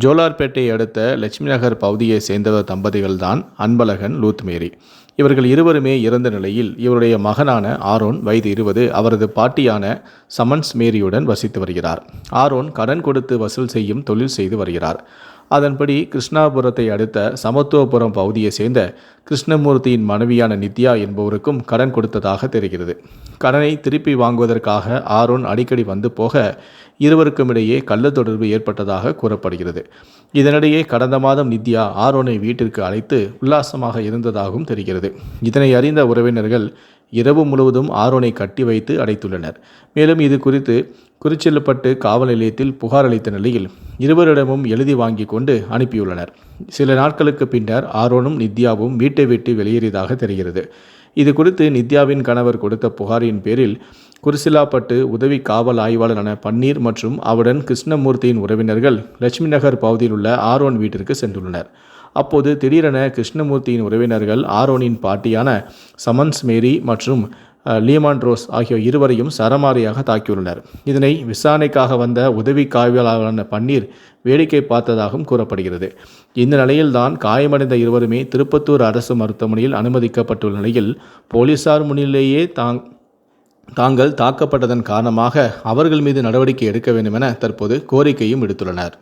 ஜோலார்பேட்டை அடுத்த லட்சுமி நகர் பகுதியை சேர்ந்தவர் தம்பதிகள்தான் அன்பழகன் லூத் மேரி இவர்கள் இருவருமே இறந்த நிலையில் இவருடைய மகனான ஆரோன் வயது இருபது அவரது பாட்டியான சமன்ஸ் மேரியுடன் வசித்து வருகிறார். ஆரோன் கடன் கொடுத்து வசூல் செய்யும் தொழில் செய்து வருகிறார். அதன்படி கிருஷ்ணாபுரத்தை அடுத்த சமத்துவபுரம் பகுதியை சேர்ந்த கிருஷ்ணமூர்த்தியின் மனைவியான நித்யா என்பவருக்கும் கடன் கொடுத்ததாக தெரிகிறது. கடனை திருப்பி வாங்குவதற்காக ஆரோன் அடிக்கடி வந்து போக இருவருக்கும் இடையே கள்ள தொடர்பு ஏற்பட்டதாக கூறப்படுகிறது. இதனிடையே கடந்த மாதம் நித்யா ஆரோனை வீட்டிற்கு அழைத்து உல்லாசமாக இருந்ததாகவும் தெரிகிறது. இதனை அறிந்த உறவினர்கள் இரவு முழுவதும் ஆரோனை கட்டி வைத்து அடைத்துள்ளனர். மேலும் இது குறித்து குறிச்செல்லப்பட்டு காவல் நிலையத்தில் புகார் அளித்த நிலையில் இருவரிடமும் எழுதி வாங்கி கொண்டு அனுப்பியுள்ளனர். சில நாட்களுக்கு பின்னர் ஆரோனும் நித்யாவும் வீட்டை விட்டு வெளியேறியதாக தெரிகிறது. இது குறித்து நித்யாவின் கணவர் கொடுத்த புகாரின் பேரில் குருசிலாப்பட்டு உதவி காவல் ஆய்வாளரான பன்னீர் மற்றும் அவருடன் கிருஷ்ணமூர்த்தியின் உறவினர்கள் லட்சுமி நகர் பகுதியில் உள்ள ஆரோன் வீட்டிற்கு சென்றுள்ளனர். அப்போது திடீரென கிருஷ்ணமூர்த்தியின் உறவினர்கள் ஆரோனின் பாட்டியான சமன்ஸ் மேரி மற்றும் லீமான் ரோஸ் ஆகியோர் இருவரையும் சரமாரியாக தாக்கியுள்ளனர். இதனை விசாரணைக்காக வந்த உதவி காவலாளரான பன்னீர் வேடிக்கை பார்த்ததாகவும் கூறப்படுகிறது. இந்த நிலையில்தான் காயமடைந்த இருவருமே திருப்பத்தூர் அரசு மருத்துவமனையில் அனுமதிக்கப்பட்டுள்ள நிலையில் போலீசார் முன்னிலேயே தாங் தாங்கள் தாக்கப்பட்டதன் காரணமாக அவர்கள் மீது நடவடிக்கை எடுக்க வேண்டும் என தற்போது கோரிக்கையும் விடுத்துள்ளனர்.